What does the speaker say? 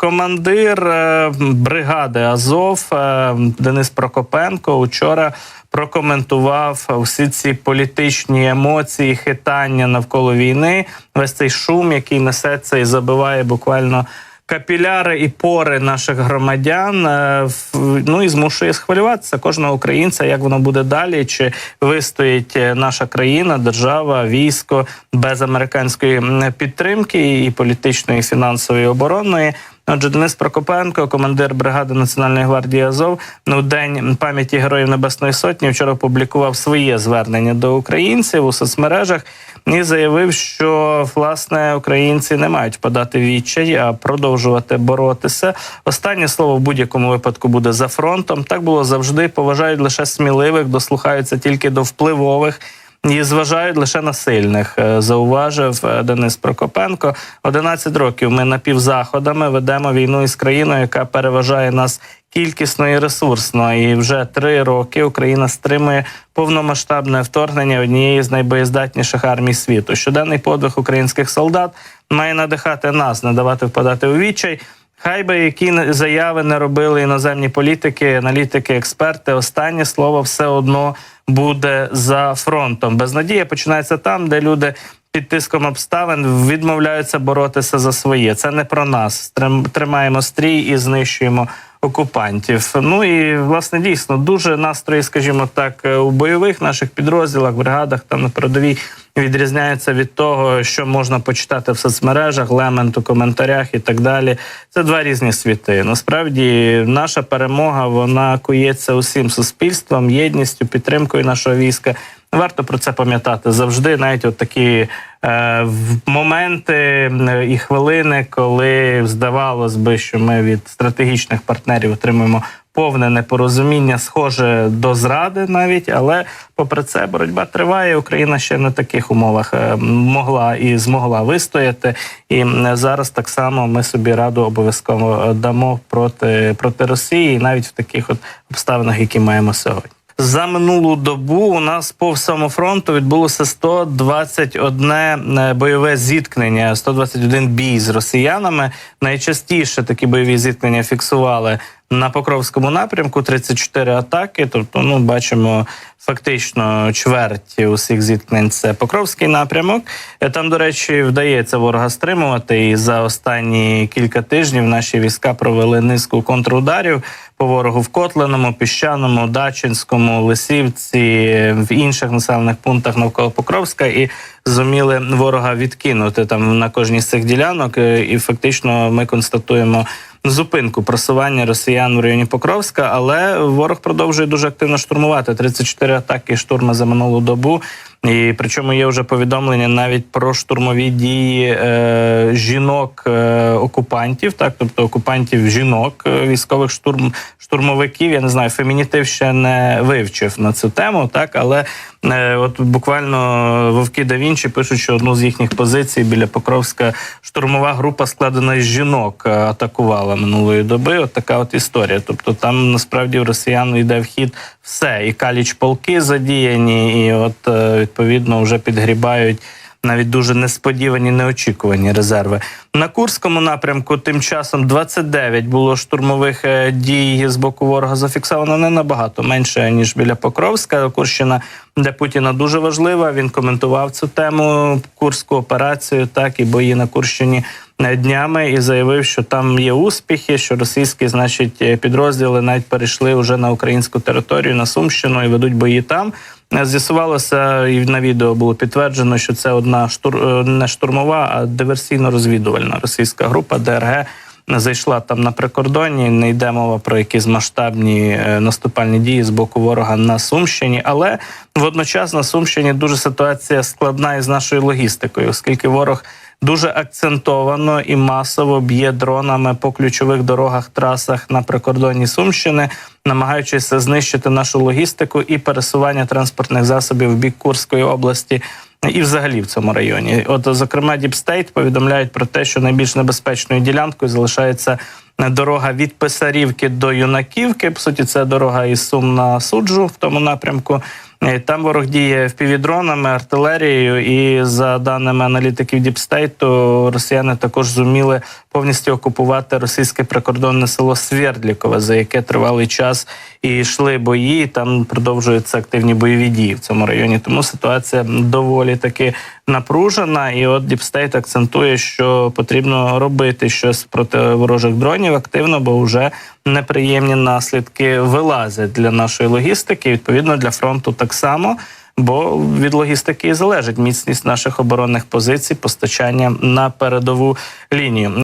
Командир е, бригади Азов е, Денис Прокопенко учора прокоментував всі ці політичні емоції, хитання навколо війни. Весь цей шум, який несеться і забиває буквально. Капіляри і пори наших громадян е, ну і змушує схвилюватися кожного українця, як воно буде далі, чи вистоїть наша країна, держава, військо без американської підтримки і політичної, і фінансової, оборонної. Отже, Денис Прокопенко, командир бригади Національної гвардії Азов, ну, у день пам'яті Героїв Небесної Сотні вчора опублікував своє звернення до українців у соцмережах і заявив, що власне українці не мають впадати в відчай, а продовжувати боротися. Останнє слово в будь-якому випадку буде за фронтом. Так було завжди. Поважають лише сміливих, дослухаються тільки до впливових. І зважають лише на сильних, е, зауважив е, Денис Прокопенко. 11 років ми напівзаходами ведемо війну із країною, яка переважає нас кількісно і ресурсно. І вже три роки Україна стримує повномасштабне вторгнення однієї з найбоєздатніших армій світу. Щоденний подвиг українських солдат має надихати нас, не давати впадати у відчай. Хай би які заяви не робили іноземні політики, аналітики, експерти. Останнє слово все одно буде за фронтом. Безнадія починається там, де люди під тиском обставин відмовляються боротися за своє. Це не про нас. Трим- Тримаємо стрій і знищуємо окупантів. Ну і власне дійсно дуже настрої, скажімо так, е, у бойових наших підрозділах, бригадах там на передовій відрізняються від того, що можна почитати в соцмережах, лемент у коментарях і так далі. Це два різні світи. Насправді, наша перемога вона кується усім суспільством, єдністю, підтримкою нашого війська. Варто про це пам'ятати завжди, навіть от такі в- моменти е, і хвилини, коли здавалось би, що ми від стратегічних партнерів отримуємо повне непорозуміння, схоже до зради, навіть але попри це боротьба триває. Україна ще на таких умовах е, могла і змогла вистояти. І зараз так само ми собі раду обов'язково е, дамо проти, проти Росії, навіть в таких от обставинах, які маємо сьогодні. За минулу добу у нас по всьому фронту відбулося 121 е, бойове зіткнення, 121 бій з росіянами. Найчастіше такі бойові зіткнення фіксували на Покровському напрямку 34 атаки. Тобто, ну бачимо фактично чверть усіх зіткнень. Це Покровський напрямок. Е, Там, до речі, вдається ворога стримувати. І за останні кілька тижнів наші війська провели низку контрударів по ворогу в Котленому, Піщаному, Дачинському, Лисівці, в інших населених пунктах навколо Покровська і зуміли ворога відкинути там на кожній з цих ділянок. Е, І фактично ми констатуємо зупинку просування росіян в районі Покровська, але ворог продовжує дуже активно штурмувати. 34 атаки штурма за минулу добу. І причому є вже повідомлення навіть про штурмові дії е, жінок е, окупантів, так тобто окупантів жінок, е, військових штурм штурмовиків. Я не знаю, фемінітив ще не вивчив на цю тему, так але е, от буквально вовки да Вінчі пишуть, що одну з їхніх позицій біля Покровська штурмова група складена з жінок е, атакувала минулої доби. От така от історія. Тобто там насправді в росіян йде в хід все, і каліч полки задіяні, і от е, відповідно вже підгрібають. Навіть дуже несподівані, неочікувані резерви на Курському напрямку. Тим часом 29 було штурмових е, дій з боку ворога. Зафіксовано не набагато менше ніж біля Покровська. Курщина для Путіна дуже важлива. Він коментував цю тему курську операцію, так і бої на Курщині днями, і заявив, що там є успіхи, що російські, значить, е, підрозділи навіть перейшли вже на українську територію на Сумщину і ведуть бої там. Е, З'ясувалося, і на відео було підтверджено, що це одна штур... е, не штурмова, а диверсійно-розвідувальна російська група ДРГ зайшла там на прикордонні. Не йде мова про якісь масштабні е, наступальні дії з боку ворога на Сумщині, але водночас на Сумщині дуже ситуація складна із нашою логістикою, оскільки ворог. Дуже акцентовано і масово б'є дронами по ключових дорогах, трасах на прикордонні Сумщини, намагаючись знищити нашу логістику і пересування транспортних засобів в бік Курської області. І, взагалі, в цьому районі, от зокрема, Діпстейт повідомляють про те, що найбільш небезпечною ділянкою залишається дорога від Писарівки до Юнаківки. По суті, це дорога із Сум на суджу в тому напрямку. Е, Там ворог діє впівдронами, артилерією, і за даними аналітиків Діпстейту, росіяни також зуміли повністю окупувати російське прикордонне село Свердлікове, за яке тривалий час і йшли бої. і Там продовжуються активні бойові дії в цьому районі. Тому ситуація доволі таки напружена. І от Діпстейт акцентує, що потрібно робити щось проти ворожих дронів активно, бо вже неприємні наслідки вилазять для нашої логістики. Відповідно для фронту так само. Бо від логістики і залежить міцність наших оборонних позицій, постачання на передову лінію.